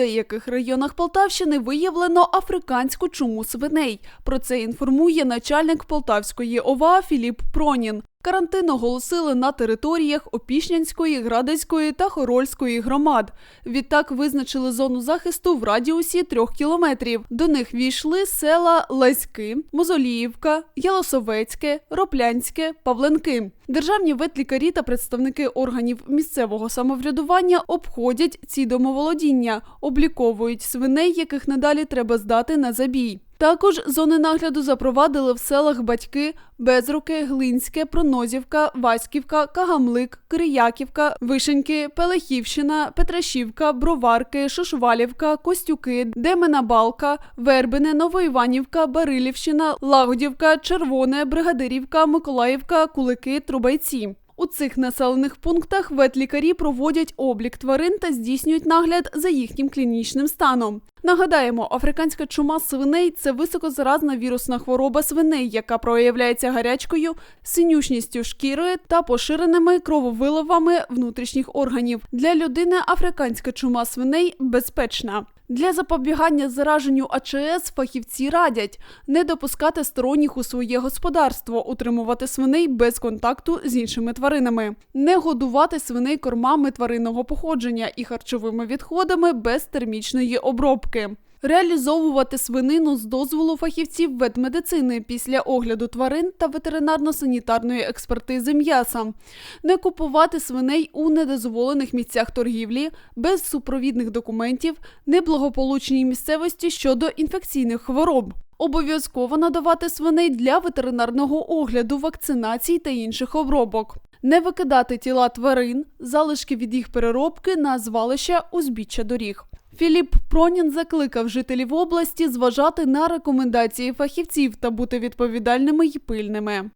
деяких районах Полтавщини виявлено африканську чуму свиней. Про це інформує начальник Полтавської ОВА Філіп Пронін. Карантин оголосили на територіях Опішнянської, Градецької та Хорольської громад. Відтак визначили зону захисту в радіусі трьох кілометрів. До них війшли села Леськи, Мозоліївка, Ялосовецьке, Роплянське, Павленки. Державні ветлікарі та представники органів місцевого самоврядування обходять ці домоволодіння, обліковують свиней, яких надалі треба здати на забій. Також зони нагляду запровадили в селах Батьки, Безруки, Глинське, Пронозівка, Васьківка, Кагамлик, Кирияківка, Вишеньки, Пелехівщина, Петрашівка, Броварки, Шошвалівка, Костюки, Демена Балка, Вербине, Новоіванівка, Барилівщина, Лагодівка, Червоне, Бригадирівка, Миколаївка, Кулики, Трубайці. У цих населених пунктах ветлікарі проводять облік тварин та здійснюють нагляд за їхнім клінічним станом. Нагадаємо, африканська чума свиней це високозаразна вірусна хвороба свиней, яка проявляється гарячкою, синюшністю шкіри та поширеними крововиливами внутрішніх органів. Для людини африканська чума свиней безпечна. Для запобігання зараженню АЧС фахівці радять не допускати сторонніх у своє господарство, утримувати свиней без контакту з іншими тваринами, не годувати свиней кормами тваринного походження і харчовими відходами без термічної обробки. Реалізовувати свинину з дозволу фахівців ветмедицини після огляду тварин та ветеринарно-санітарної експертизи м'яса, не купувати свиней у недозволених місцях торгівлі без супровідних документів, неблагополучній місцевості щодо інфекційних хвороб. Обов'язково надавати свиней для ветеринарного огляду, вакцинацій та інших обробок. Не викидати тіла тварин, залишки від їх переробки на звалища узбіччя доріг. Філіп Пронін закликав жителів області зважати на рекомендації фахівців та бути відповідальними й пильними.